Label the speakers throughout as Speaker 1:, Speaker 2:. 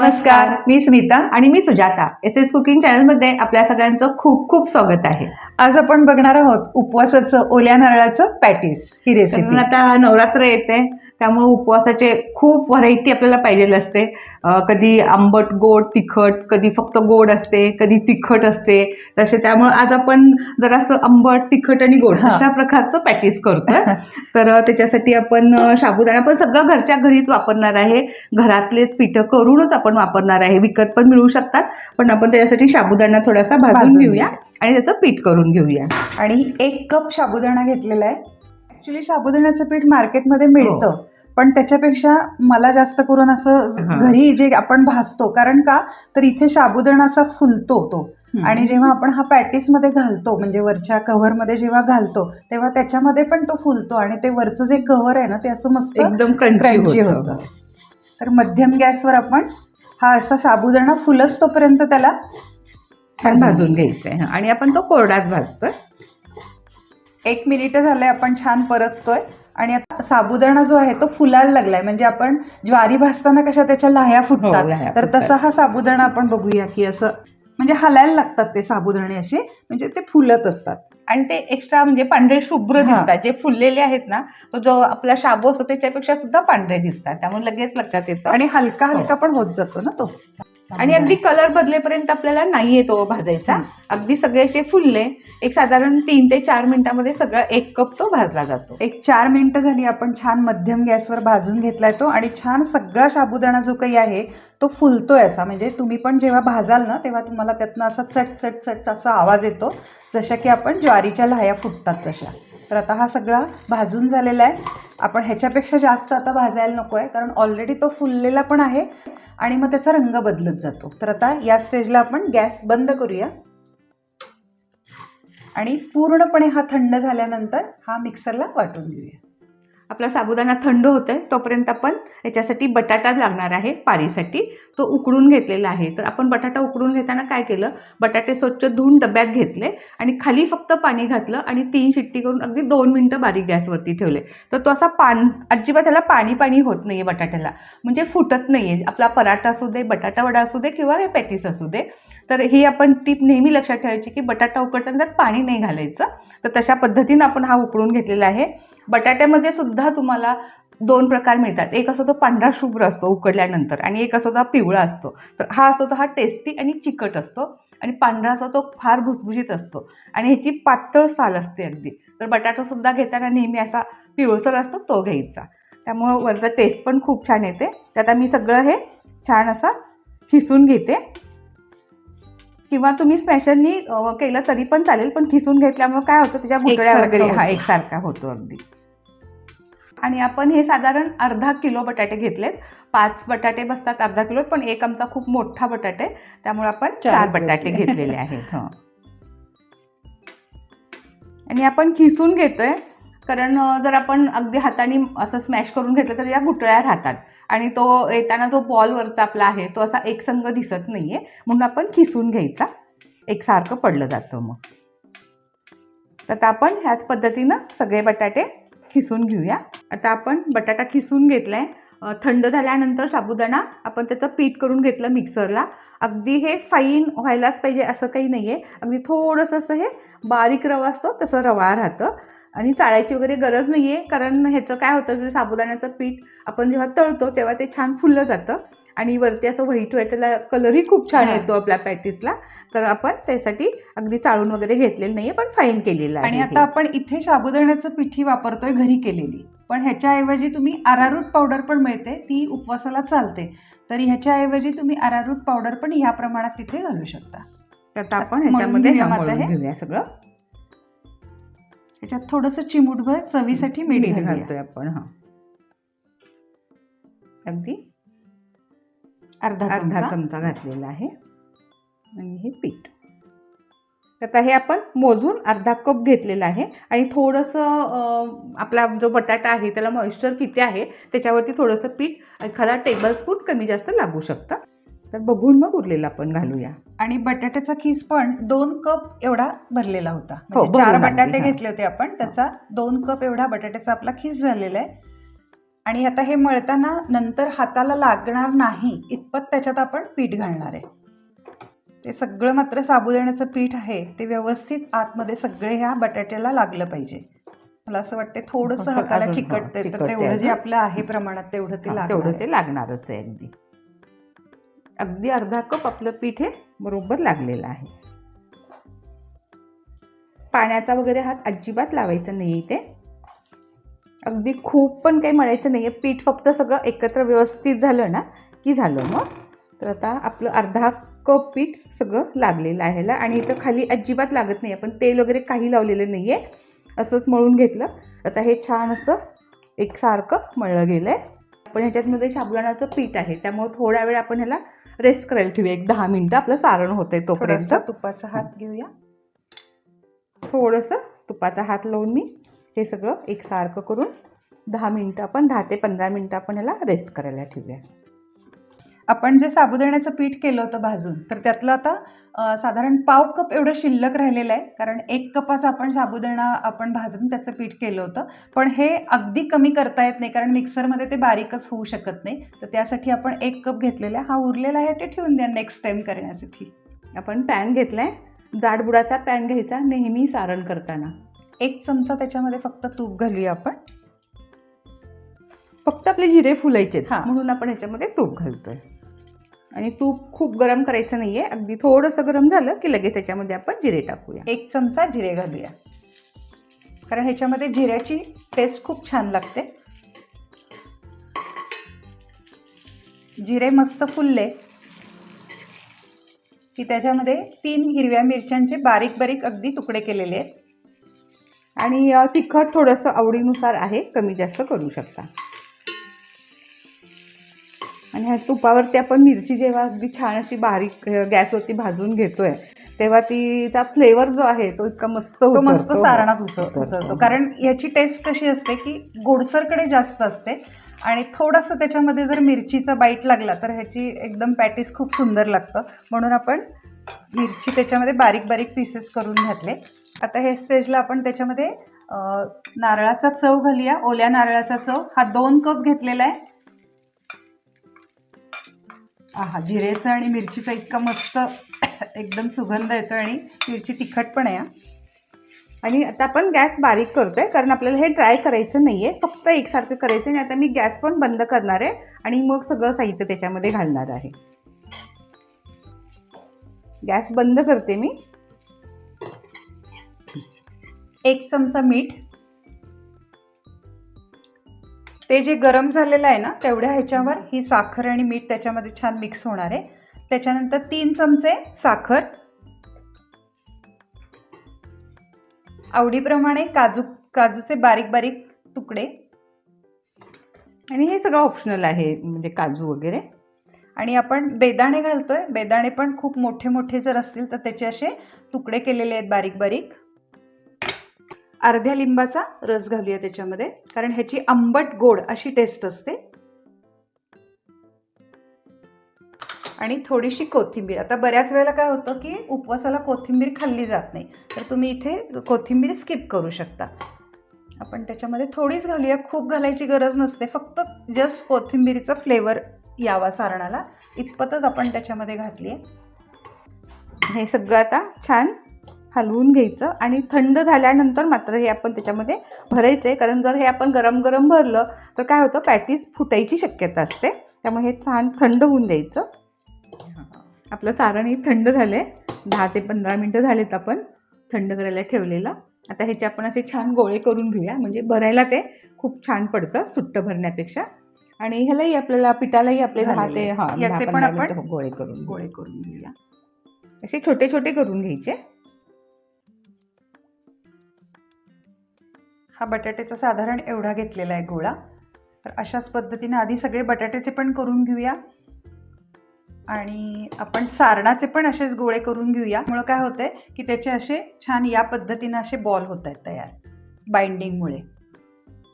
Speaker 1: नमस्कार.
Speaker 2: मी स्मिता
Speaker 1: आणि मी सुजाता. एस एस कुकिंग चॅनलमध्ये आपल्या सगळ्यांचं खूप खूप स्वागत आहे.
Speaker 2: आज आपण बघणार आहोत उपवासाचं ओल्या नारळाचं पॅटीस. ही रेसिपी
Speaker 1: आता नवरात्र येते. त्यामुळे उपवासाचे खूप व्हरायटी आपल्याला पाहिजेल असते. कधी आंबट गोड तिखट कधी फक्त गोड असते कधी तिखट असते. तसे त्यामुळे आज आपण जरासं आंबट तिखट आणि गोड
Speaker 2: हा.
Speaker 1: अशा प्रकारचं पॅटीस करतोय. तर त्याच्यासाठी आपण साबुदाणा पण सगळं घरच्या घरीच वापरणार आहे. घरातलेच पिठं करूनच आपण वापरणार आहे. विकत पण मिळू शकतात. पण आपण त्याच्यासाठी साबुदाणा थोडासा भाजून घेऊया आणि त्याचं पीठ करून घेऊया.
Speaker 2: आणि एक कप साबुदाणा घेतलेला आहे. ऍक्च्युली साबुदाण्याचं पीठ मार्केटमध्ये मिळतं. पण त्याच्यापेक्षा मला जास्त करून असं. घरी जे आपण भाजतो कारण का? तर इथे साबुदाणा असा फुलतो तो. आणि जेव्हा आपण हा पॅटीसमध्ये घालतो म्हणजे वरच्या कव्हरमध्ये जेव्हा घालतो तेव्हा त्याच्यामध्ये पण तो फुलतो आणि ते वरचं जे कव्हर आहे ना ते असं मस्त
Speaker 1: एकदम क्रंची होतं.
Speaker 2: तर मध्यम गॅसवर आपण हा असा साबुदाणा फुलच तोपर्यंत त्याला
Speaker 1: छान भाजून घ्यायचंय. आणि आपण तो कोरडाच भाजतोय.
Speaker 2: एक मिनिट झालंय आपण छान परततोय. आणि आता साबुदाणा जो आहे तो फुलायला लागलाय. म्हणजे आपण ज्वारी भाजताना कशा त्याच्या लाह्या
Speaker 1: हो,
Speaker 2: फुटतात? तर. तसा हा साबुदाणा आपण बघूया की असं म्हणजे हलायला लागतात ते साबुदाणे असे. म्हणजे ते फुलत असतात.
Speaker 1: आणि ते एक्स्ट्रा म्हणजे पांढरे शुभ्र
Speaker 2: हा.
Speaker 1: दिसतात. जे फुललेले आहेत ना तो जो आपला शाबू असतो त्याच्यापेक्षा सुद्धा पांढरे दिसतात. त्यामुळे लगेच लक्षात येतं.
Speaker 2: आणि हलका हलका पण होत जातो ना तो.
Speaker 1: आणि अगदी कलर बदलेपर्यंत आपल्याला नाही येतो भाजायचा.
Speaker 2: हं.
Speaker 1: अगदी सगळे असे फुलले एक साधारण तीन ते चार मिनिटामध्ये सगळा एक कप तो भाजला जातो.
Speaker 2: एक चार मिनिटं झाली आपण छान मध्यम गॅसवर भाजून घेतलाय तो आणि छान सगळा साबुदाणा जो काही आहे तो फुलतोय असा. म्हणजे तुम्ही पण जेव्हा भाजाल ना तेव्हा तुम्हाला त्यातनं असा चट चट चट असा आवाज येतो. जशा की आपण ज्वारीच्या लाह्या फुटतात तशा. तर आता हा सगळा भाजून झालेला आहे. आपण ह्याच्यापेक्षा जास्त आता भाजायला नको आहे कारण ऑलरेडी तो फुललेला पण आहे आणि मग त्याचा रंग बदलत जातो. तर आता या स्टेजला आपण गॅस बंद करूया. आणि पूर्णपणे हा थंड झाल्यानंतर हा मिक्सरला वाटून घेऊया.
Speaker 1: आपला साबुदाणा थंड होतोय तोपर्यंत आपण याच्यासाठी बटाटा लागणार आहे पारीसाठी. तो उकडून घेतलेला आहे. तर आपण बटाटा उकडून घेताना काय केलं? बटाटे स्वच्छ धुवून डब्यात घेतले आणि खाली फक्त पाणी घातलं आणि तीन शिट्टी करून अगदी दोन मिनटं बारीक गॅसवरती ठेवले. तर तो असा पान अजिबात त्याला पाणी पाणी होत नाही आहे बटाट्याला. म्हणजे फुटत नाही आहे आपला पराठा असू दे बटाटा वडा असू दे किंवा हे पॅटीस असू दे. तर ही आपण टीप नेहमी लक्षात ठेवायची की बटाटा उकडताना त्यात पाणी नाही घालायचं. तर तशा पद्धतीनं आपण हा उकडून घेतलेला आहे. बटाट्यामध्ये सुद्धा तुम्हाला दोन प्रकार मिळतात. एक असतो तो पांढरा शुभ्र असतो उकडल्यानंतर आणि एक असतो तो हा पिवळा असतो. तर हा असतो तो हा टेस्टी आणि चिकट असतो आणि पांढरा असतो तो फार भुसभुशीत असतो आणि ह्याची पातळ साल असते अगदी. तर बटाटासुद्धा घेताना नेहमी असा पिवळसर असतो तो घ्यायचा. त्यामुळं वरचा टेस्ट पण खूप छान येते. त्यात मी सगळं हे छान असं खिसून घेते. किंवा तुम्ही स्मॅशरनी केलं तरी पण चालेल पण खिसून घेतल्यामुळे काय होतं त्याच्या
Speaker 2: एकसारखं
Speaker 1: वगैरे हा. एकसारखा होतो अगदी आणि आपण हे साधारण अर्धा किलो बटाटे घेतलेत पाच बटाटे बसतात अर्धा किलो पण एक आमचा खूप मोठा बटाटे त्यामुळे आपण
Speaker 2: चार
Speaker 1: बटाटे
Speaker 2: घेतले.
Speaker 1: घेतलेले आहेत हं. आणि आपण खिसून घेतोय कारण जर आपण अगदी हाताने असं स्मॅश करून घेतलं तर त्या गुटळ्या राहतात आणि तो येताना जो बॉल वरचा आपला आहे तो असा एकसंग दिसत नाहीये. म्हणून आपण खिसून घ्यायचा. एकसारखं पडलं जातं मग. तर आता आपण ह्याच पद्धतीनं सगळे बटाटे खिसून घेऊया. आता आपण बटाटा खिसून घेतलाय. थंड झाल्यानंतर साबुदाणा आपण त्याचं पीठ करून घेतलं मिक्सरला अगदी हे फाईन व्हायलाच पाहिजे असं काही नाही आहे अगदी थोडंसं असं हे बारीक रवा असतो तसं रवा राहतं. आणि चाळायची वगैरे गरज नाही आहे कारण ह्याचं काय होतं साबुदाण्याचं पीठ आपण जेव्हा तळतो तेव्हा ते छान फुललं जातं. आणि वरती असं व्हाईट व्हाईट त्याला कलरही खूप छान. येतो आपल्या पॅटीसला. तर आपण त्यासाठी अगदी चाळून वगैरे घेतलेलं नाही आहे पण फाईन केलेलं आहे
Speaker 2: आणि. आता आपण इथे साबुदाण्याचं पिठी वापरतोय घरी केलेली. पण ह्याच्याऐवजी तुम्ही अरारूट पावडर पण मिळते ती उपवासाला चालते. तर ह्याच्याऐवजी तुम्ही अरारूट पावडर पण या प्रमाणात तिथे घालू शकता.
Speaker 1: आता आपण ह्याच्यामध्ये
Speaker 2: घेऊया
Speaker 1: मळून सगळं.
Speaker 2: ह्याच्यात थोडंसं चिमूटभर चवीसाठी मीठ
Speaker 1: घालतोय आपण हा. अगदी
Speaker 2: अर्धा
Speaker 1: अर्धा
Speaker 2: चमचा.
Speaker 1: घातलेला आहे. आणि हे पीठ. आता हे आपण मोजून अर्धा कप घेतलेला आहे. आणि थोडंसं आपला जो बटाटा आहे त्याला मॉइश्चर किती आहे त्याच्यावरती थोडंसं पीठ एखादा टेबल स्पून कमी जास्त लागू शकतं. तर बघून मग उरलेलं आपण घालूया
Speaker 2: आणि बटाट्याचा खीस पण दोन कप एवढा भरलेला होता
Speaker 1: हो,
Speaker 2: म्हणजे चार
Speaker 1: भरून अगदी,
Speaker 2: बटाटे
Speaker 1: हा.
Speaker 2: घेतले होते आपण त्याचा दोन कप एवढा बटाट्याचा आपला खीस झालेला आहे आणि आता हे मळताना नंतर हाताला लागणार नाही इतपत त्याच्यात आपण पीठ घालणार आहे ते सगळं मात्र साबुदाण्याचं पीठ आहे ते व्यवस्थित आतमध्ये सगळे ह्या बटाट्याला लागलं पाहिजे मला असं वाटतं थोडंसं
Speaker 1: असं
Speaker 2: हाताला
Speaker 1: अजून,
Speaker 2: चिकटतंय
Speaker 1: हां,
Speaker 2: तर
Speaker 1: चिकटतंय
Speaker 2: तेवढं जे. आपलं आहे प्रमाणात तेवढं ते
Speaker 1: हा,
Speaker 2: लागणार
Speaker 1: तेवढं
Speaker 2: आहे.
Speaker 1: ते लागणारच आहे अगदी अगदी अर्धा कप आपलं पीठ हे बरोबर लागलेलं आहे. पाण्याचा वगैरे हात अजिबात लावायचा नाही इथे. अगदी खूप पण काही मळायचं नाही आहे पीठ फक्त सगळं एकत्र व्यवस्थित झालं ना की झालं मग. तर आता आपलं अर्धा कप पीठ सगळं लागलेलं आहे आणि इथं खाली अजिबात लागत नाही आपण तेल वगैरे काही लावलेलं नाही आहे असंच मळून घेतलं. आता हे छान असं एकसारखं मळलं गेलं आहे पण ह्याच्यातमध्ये साबुदाण्याचं पीठ आहे. त्यामुळे थोडा वेळ आपण ह्याला रेस्ट करायला ठेवूया. एक दहा मिनटं आपलं सारण होतंय तोपर्यंत.
Speaker 2: तुपाचा हात घेऊया.
Speaker 1: थोडंसं तुपाचा हात लावून मी हे सगळं एकसारखं करून दहा मिनटं आपण दहा ते पंधरा मिनटं आपण ह्याला रेस्ट करायला ठेवूया.
Speaker 2: आपण जे साबुदाण्याचं पीठ केलं होतं भाजून तर त्यातलं आता साधारण पाव कप एवढं शिल्लक राहिलेलं आहे कारण एक कपाचा आपण साबुदाणा आपण भाजून त्याचं पीठ केलं होतं. पण हे अगदी कमी करता येत नाही कारण मिक्सरमध्ये ते बारीकच होऊ शकत नाही. तर त्यासाठी आपण एक कप घेतलेला आहे. हा उरलेला आहे ते ठेवून द्या नेक्स्ट टाइम करण्यासाठी.
Speaker 1: आपण पॅन घेतलाय. जाडबुडाचा पॅन घ्यायचा नेहमी सारण करताना.
Speaker 2: एक चमचा त्याच्यामध्ये फक्त तूप घालूया आपण.
Speaker 1: फक्त आपले जिरे फुलायचे
Speaker 2: हां.
Speaker 1: म्हणून आपण ह्याच्यामध्ये तूप घालतोय. आणि तूप खूप गरम करायचं नाहीये. अगदी थोडंसं गरम झालं की लगेच त्याच्यामध्ये आपण जिरे टाकूया.
Speaker 2: एक चमचा जिरे घालूया. कारण ह्याच्यामध्ये जिऱ्याची टेस्ट खूप छान लागते. जिरे मस्त फुलले की त्याच्यामध्ये तीन हिरव्या मिरच्यांचे बारीक बारीक अगदी तुकडे केलेले आहेत.
Speaker 1: आणि तिखट थोडंसं आवडीनुसार आहे कमी जास्त करू शकता. आणि ह्या तुपावरती आपण मिरची जेव्हा अगदी छान अशी बारीक गॅसवरती भाजून घेतोय तेव्हा तिचा फ्लेवर जो आहे तो इतका मस्त
Speaker 2: तो मस्त. सारणात उतर-
Speaker 1: उतरतो.
Speaker 2: कारण याची टेस्ट कशी असते की गोडसरकडे जास्त असते आणि थोडंसं त्याच्यामध्ये जर मिरचीचा बाईट लागला तर ह्याची एकदम पॅटीस खूप सुंदर लागतं. म्हणून आपण मिरची त्याच्यामध्ये बारीक बारीक पीसेस करून घातले. आता हे स्टेजला आपण त्याच्यामध्ये नारळाचा चव घालूया. ओल्या नारळाचा चव. हा दोन कप घेतलेला आहे. हा जिरेचा आणि मिरचीचा इतका मस्त एकदम सुगंध येतो आणि मिरची तिखट पण आहे
Speaker 1: आणि आता आपण गॅस बारीक करतोय कारण आपल्याला हे ड्राय करायचं नाही आहे फक्त एकसारखं करायचं आणि आता मी गॅस पण बंद करणार आहे आणि मग सगळं साहित्य त्याच्यामध्ये घालणार आहे. गॅस बंद करते मी.
Speaker 2: एक चमचा मीठ ते जे गरम झालेलं आहे ना तेवढ्या ह्याच्यावर ही साखर आणि मीठ त्याच्यामध्ये छान मिक्स होणार आहे. त्याच्यानंतर तीन चमचे साखर. आवडीप्रमाणे काजू काजूचे बारीक बारीक तुकडे.
Speaker 1: आणि हे सगळं ऑप्शनल आहे म्हणजे काजू वगैरे.
Speaker 2: आणि आपण बेदाणे घालतोय. बेदाणे पण खूप मोठे मोठे जर असतील तर त्याचे असे तुकडे केलेले आहेत बारीक बारीक. अर्ध्या लिंबाचा रस घालूया त्याच्यामध्ये कारण ह्याची आंबट गोड अशी टेस्ट असते. आणि थोडीशी कोथिंबीर. आता बऱ्याच वेळेला काय होतं की उपवासाला कोथिंबीर खाल्ली जात नाही. तर तुम्ही इथे कोथिंबीर स्किप करू शकता. आपण त्याच्यामध्ये थोडीच घालूया. खूप घालायची गरज नसते. फक्त जस्ट कोथिंबीरीचा फ्लेवर यावा सारणाला. इतपतच आपण त्याच्यामध्ये घातली आहे
Speaker 1: हे सगळं आता छान हलवून घ्यायचं आणि थंड झाल्यानंतर मात्र हे आपण त्याच्यामध्ये भरायचं आहे कारण जर हे आपण गरम गरम भरलं तर काय होतं? पॅटीस फुटायची शक्यता असते. त्यामुळे हे छान थंड होऊन द्यायचं. आपलं सारणही थंड झालं आहे दहा ते पंधरा मिनटं झालेत आपण थंड करायला ठेवलेलं. आता ह्याचे आपण असे छान गोळे करून घेऊया. म्हणजे भरायला ते खूप छान पडतं सुट्ट भरण्यापेक्षा. आणि ह्यालाही आपल्याला पिठालाही आपले दहा ते. हां
Speaker 2: याचे पण आपण
Speaker 1: गोळे करून
Speaker 2: गोळे करून घेऊया.
Speaker 1: असे छोटे छोटे करून घ्यायचे.
Speaker 2: हा बटाट्याचा साधारण एवढा घेतलेला आहे गोळा. तर अशाच पद्धतीने आधी सगळे बटाट्याचे पण करून घेऊया. आणि आपण सारणाचे पण असेच गोळे करून घेऊया. मुळे काय होतंय की त्याचे असे छान या पद्धतीने असे बॉल होत आहेत तयार बाइंडिंगमुळे.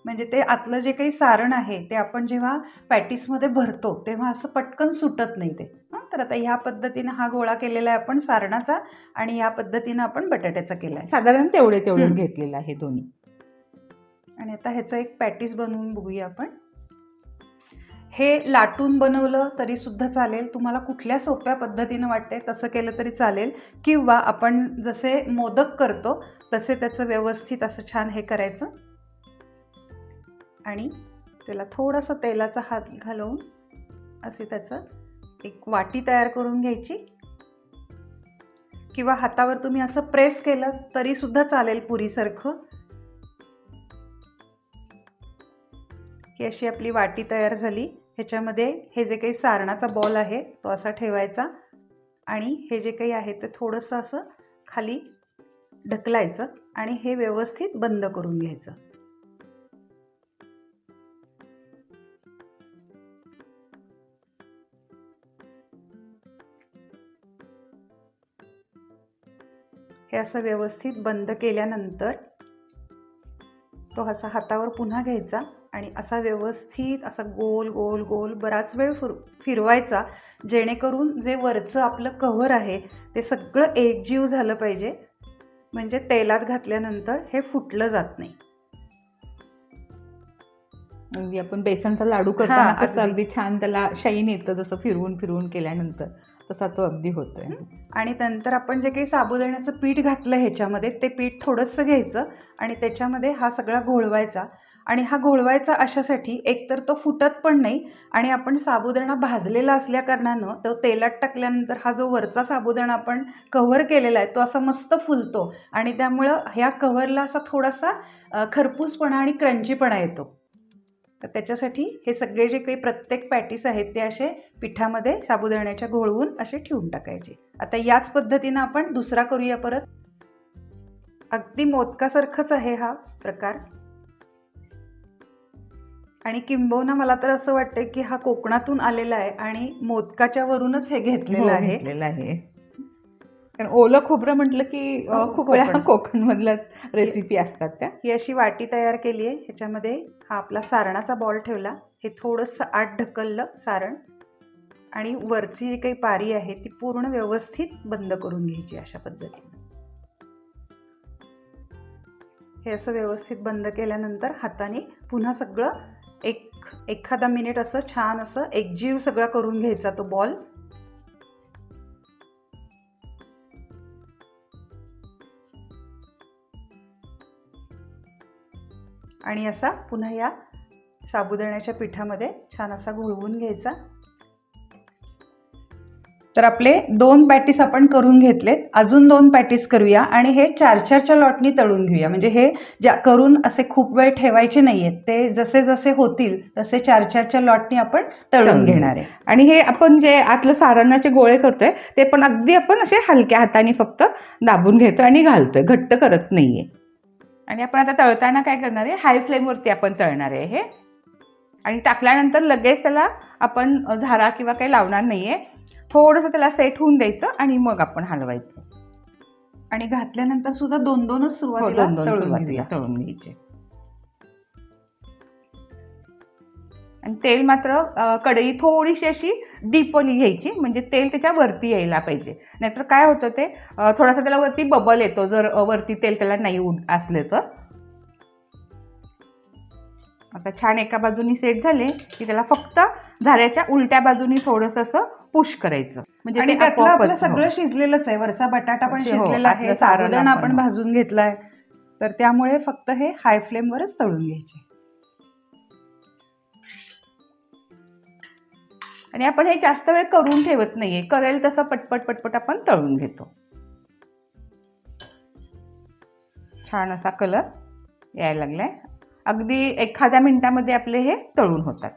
Speaker 2: म्हणजे ते आतलं जे काही सारण आहे ते आपण जेव्हा पॅटीसमध्ये भरतो तेव्हा असं पटकन सुटत नाही ते. हं, तर आता ह्या पद्धतीनं हा गोळा केलेला आहे आपण सारणाचा आणि या पद्धतीनं आपण बटाट्याचा केला आहे.
Speaker 1: साधारण तेवढे तेवढेच. घेतलेलं आहे दोन्ही.
Speaker 2: आणि आता ह्याचं एक पॅटीस बनवून बघूया आपण. हे लाटून बनवलं तरीसुद्धा चालेल. तुम्हाला कुठल्या सोप्या पद्धतीनं वाटते तसं केलं तरी चालेल. किंवा आपण जसे मोदक करतो तसे त्याचं व्यवस्थित असं छान हे करायचं. आणि त्याला थोडंसं तेलाचा हात घालवून असे त्याचं एक वाटी तयार करून घ्यायची. किंवा हातावर तुम्ही असं प्रेस केलं तरीसुद्धा चालेल पुरीसारखं. ही अशी आपली वाटी तयार झाली. ह्याच्यामध्ये हे जे काही सारणाचा बॉल आहे तो असा ठेवायचा आणि हे जे काही आहे ते थोडंसं असं खाली ढकलायचं आणि हे व्यवस्थित बंद करून घ्यायचं. हे असं व्यवस्थित बंद केल्यानंतर तो असा हातावर पुन्हा घ्यायचा. आणि असा व्यवस्थित असा गोल गोल गोल बराच वेळ फिर फिरवायचा जेणेकरून जे वरचं आपलं कव्हर आहे ते सगळं एकजीव झालं पाहिजे. म्हणजे तेलात घातल्यानंतर हे फुटलं जात नाही.
Speaker 1: आपण बेसनचा लाडू करताना कसं
Speaker 2: अगदी.
Speaker 1: अगदी छान त्याला शाईन येतं जसं फिरवून फिरवून केल्यानंतर. तसा तो अगदी होतोय.
Speaker 2: आणि नंतर आपण जे काही साबुदाण्याचं पीठ घातलं ह्याच्यामध्ये ते पीठ थोडंसं घ्यायचं आणि त्याच्यामध्ये हा सगळा घोळवायचा. आणि हा घोळवायचा अशासाठी एकतर तो फुटत पण नाही आणि आपण साबुदाणा भाजलेला असल्याकारणानं तो तेलात टाकल्यानंतर हा जो वरचा साबुदाणा आपण कव्हर केलेला आहे तो असा मस्त फुलतो आणि त्यामुळं ह्या कव्हरला असा थोडासा खरपूसपणा आणि क्रंचीपणा येतो. तर त्याच्यासाठी हे सगळे जे काही प्रत्येक पॅटीस आहेत ते असे पिठामध्ये साबुदाण्याच्या घोळवून असे ठेवून टाकायचे. आता याच पद्धतीनं आपण दुसरा करूया परत. अगदी मोदकासारखंच आहे हा प्रकार. आणि किंबहुना मला तर असं वाटतं की हा कोकणातून आलेला आहे आणि मोदकाच्या वरूनच हे घेतलेलं
Speaker 1: हो,
Speaker 2: आहे.
Speaker 1: घेतलेलं आहे. कारण ओलं खोबरं म्हटलं की
Speaker 2: हो,
Speaker 1: खूप वेळा
Speaker 2: कोकण.
Speaker 1: कोकणमधल्याच रेसिपी असतात त्या.
Speaker 2: ही अशी वाटी तयार केली आहे. ह्याच्यामध्ये हा आपला सारणाचा बॉल ठेवला. हे थोडंसं आत ढकललं सारण आणि वरची जी काही पारी आहे ती पूर्ण व्यवस्थित बंद करून घ्यायची अशा पद्धतीने. हे असं व्यवस्थित बंद केल्यानंतर हाताने पुन्हा सगळं एक एखादा मिनिट असं छान असं एकजीव सगळा करून घ्यायचा तो बॉल आणि असा पुन्हा या साबुदाण्याच्या पिठामध्ये छान असा घोळवून घ्यायचा. तर आपले दोन पॅटीस आपण करून घेतलेत. अजून दोन पॅटीस करूया आणि हे चार चारच्या लॉटनी तळून घेऊया. म्हणजे हे ज्या करून असे खूप वेळ ठेवायचे नाही आहेत ते जसे जसे होतील तसे चार चारच्या लॉटनी आपण तळून घेणार आहे.
Speaker 1: आणि हे आपण जे आतलं सारणाचे गोळे करतोय ते पण अगदी आपण असे हलक्या हाताने फक्त दाबून घेतोय आणि घालतोय घट्ट करत नाहीये. आणि आपण आता तळताना काय करणार आहे? हाय फ्लेमवरती आपण तळणार आहे हे. आणि टाकल्यानंतर लगेच त्याला आपण झारा किंवा काही लावणार नाहीये. थोडंसं त्याला सेट होऊन द्यायचं आणि मग आपण हलवायचं.
Speaker 2: आणि घातल्यानंतर सुद्धा दोन दोनच
Speaker 1: हो
Speaker 2: सुरुवातीला
Speaker 1: दोन दोन
Speaker 2: तळून
Speaker 1: सुरुवातीला
Speaker 2: घेऊया.
Speaker 1: तळून घ्यायचे. आणि तेल मात्र कढई थोडीशी अशी डीपवली घ्यायची म्हणजे तेल त्याच्या वरती यायला पाहिजे. नाहीतर काय होतं ते थोडासा त्याला वरती बबल येतो जर वरती तेल त्याला नाही उड असले तर. आता छान एका बाजूनी सेट झाले की त्याला फक्त झाऱ्याच्या उलट्या बाजूनी थोडंसं असं पुश करायचं. म्हणजे ते
Speaker 2: त्यातलं आपलं
Speaker 1: आपोआपच- हो.
Speaker 2: सगळं शिजलेलंच आहे. वरचा बटाटा पण
Speaker 1: हो,
Speaker 2: शिजलेला
Speaker 1: आतलं
Speaker 2: आहे
Speaker 1: सारण
Speaker 2: साबुदाणा
Speaker 1: आपण-
Speaker 2: आपण भाजून घेतलाय. तर त्यामुळे फक्त हे हाय फ्लेमवरच तळून घ्यायचे.
Speaker 1: आणि आपण हे जास्त वेळ करून ठेवत नाहीये. करेल तसं पटपट पटपट आपण तळून घेतो. छान असा कलर यायला लागलाय. अगदी एखाद्या मिनिटामध्ये आपले हे तळून होतात.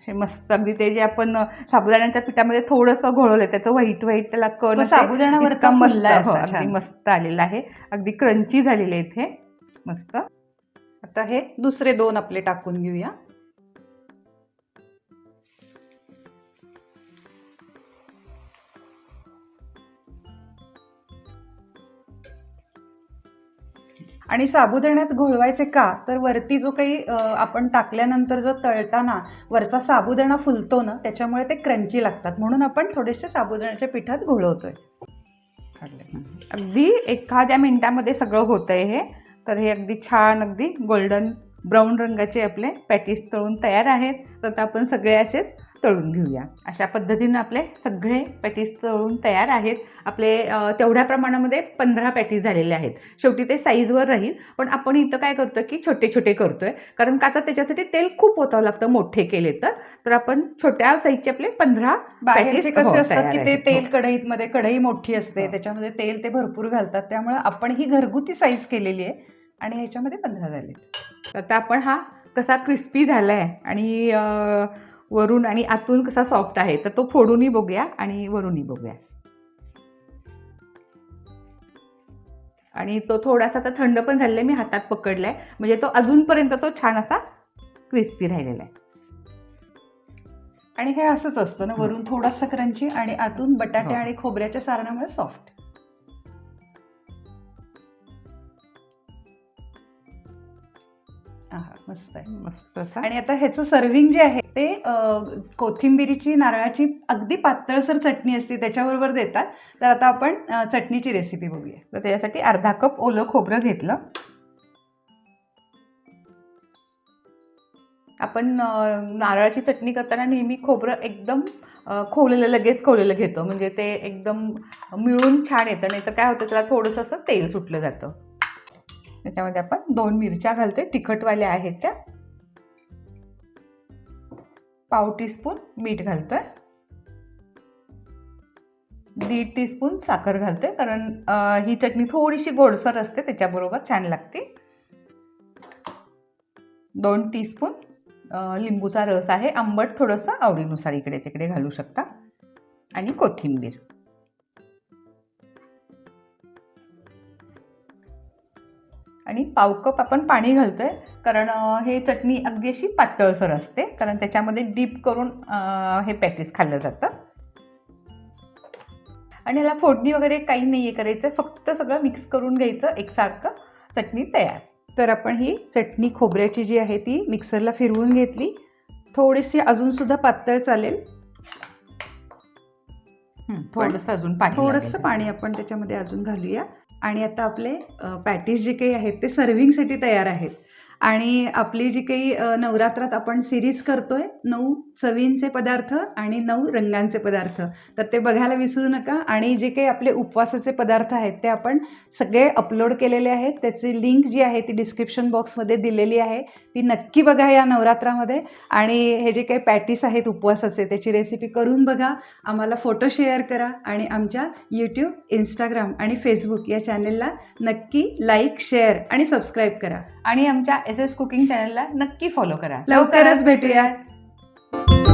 Speaker 1: असे मस्त. अगदी ते जे आपण साबुदाण्याच्या पिठामध्ये थोडंसं घोळवलंय त्याचं व्हाईट व्हाईट त्याला कण
Speaker 2: साबुदाणा
Speaker 1: मस्त. हो, अगदी. मस्त आलेला आहे. अगदी क्रंची झालेले हे मस्त.
Speaker 2: आता हे दुसरे दोन आपले टाकून घेऊया. आणि साबुदाण्यात घोळवायचे का? तर वरती जो काही आपण टाकल्यानंतर जो तळताना वरचा साबुदाणा फुलतो ना त्याच्यामुळे ते क्रंची लागतात. म्हणून आपण थोडेसे साबुदाण्याच्या पिठात घोळवतोय.
Speaker 1: अगदी एखाद्या मिनिटामध्ये सगळं होतंय हे. तर हे अगदी छान अगदी गोल्डन ब्राऊन रंगाचे आपले पॅटीस तळून तयार आहेत. तर आपण सगळे असेच तळून घेऊया. अशा पद्धतीनं आपले सगळे पॅटीस तळून तयार आहेत. आपले तेवढ्या प्रमाणामध्ये पंधरा पॅटीस झालेले आहेत. शेवटी ते साईजवर राहील. पण आपण इथं काय करतो की छोटे छोटे करतोय. कारण का तर त्याच्यासाठी तेल खूप ओतावं लागतं मोठे केले तर. तर आपण छोट्या साईजचे आपले पंधरा Patties,
Speaker 2: कसे
Speaker 1: हो,
Speaker 2: असतात की ते. तेल
Speaker 1: हो.
Speaker 2: कढईत मध्ये कढई मोठी असते
Speaker 1: हो.
Speaker 2: त्याच्यामध्ये तेल ते भरपूर घालतात. त्यामुळे आपण ही घरगुती साईज केलेली आहे आणि ह्याच्यामध्ये पंधरा झाले
Speaker 1: तर आता आपण हा कसा क्रिस्पी झाला आहे आणि वरून आणि आतून कसा सॉफ्ट आहे तर तो फोडूनही बघूया आणि वरूनही बघूया. आणि तो थोडासा आता थंड पण झालेला आहे मी हातात पकडला आहे म्हणजे तो अजूनपर्यंत तो छान असा क्रिस्पी राहिलेला आहे.
Speaker 2: आणि हे असंच असतं ना वरून थोडासा क्रंची आणि आतून बटाटे
Speaker 1: हो.
Speaker 2: आणि खोबऱ्याच्या सारणामुळे सॉफ्ट मस्त आहे.
Speaker 1: मस्त
Speaker 2: आणि आता ह्याचं सर्विंग जे आहे ते कोथिंबिरीची नारळाची अगदी पातळसर चटणी असते त्याच्याबरोबर देतात. तर आता आपण चटणीची रेसिपी बघूया.
Speaker 1: तर त्याच्यासाठी अर्धा कप ओलं खोबरं घेतलं. आपण नारळाची चटणी करताना नेहमी खोबरं एकदम खोवलेलं लगेच खोवलेलं घेतो. म्हणजे ते एकदम मिळून छान येतं. नाही तर काय होतं त्याला थोडंसं असं तेल सुटलं जातं. त्याच्यामध्ये आपण दोन मिरच्या घालतोय. तिखटवाल्या आहेत त्या. पाव टीस्पून मीठ घालतोय. दीड टीस्पून साखर घालतोय. कारण ही चटणी थोडीशी गोडसर असते त्याच्याबरोबर छान लागते. दोन टीस्पून लिंबूचा रस आहे. आंबट थोडंसं आवडीनुसार इकडे तिकडे घालू शकता. आणि कोथिंबीर. आणि पाव कप आपण पाणी घालतोय. कारण अ, हे चटणी अगदी अशी पातळसर असते. कारण त्याच्यामध्ये डीप करून हे पॅटीस खाल्लं जातं. आणि ह्याला फोडणी वगैरे काही नाही आहे करायचं. फक्त सगळं मिक्स करून घ्यायचं. एकसारखं चटणी तयार.
Speaker 2: तर आपण ही चटणी खोबऱ्याची जी आहे ती मिक्सरला फिरवून घेतली. थोडीशी अजून सुद्धा पातळ चालेल.
Speaker 1: थोडंसं अजून पाणी
Speaker 2: थोडंसं. पाणी आपण त्याच्यामध्ये अजून घालूया. आणि आता आपले पॅटीस जे काही आहेत ते सर्विंगसाठी तयार आहेत. आणि आपली जी काही नवरात्रात आपण सिरीज करतोय नऊ चवींचे पदार्थ आणि नऊ रंगांचे पदार्थ. तर ते बघायला विसरू नका आणि जे काही आपले उपवासाचे पदार्थ आहेत ते आपण सगळे अपलोड केलेले आहेत. त्याची लिंक जी आहे ती डिस्क्रिप्शन बॉक्समध्ये दिलेली आहे. ती नक्की बघा या नवरात्रामध्ये. आणि हे जे काही पॅटीस आहेत उपवासाचे त्याची रेसिपी करून बघा. आम्हाला फोटो शेअर करा आणि आमच्या यूट्यूब इंस्टाग्राम आणि फेसबुक या चॅनेलला नक्की लाईक शेअर आणि सबस्क्राईब करा.
Speaker 1: आणि आमच्या एस एस कुकिंग चॅनलला नक्की फॉलो करा.
Speaker 2: लवकरच भेटूयात.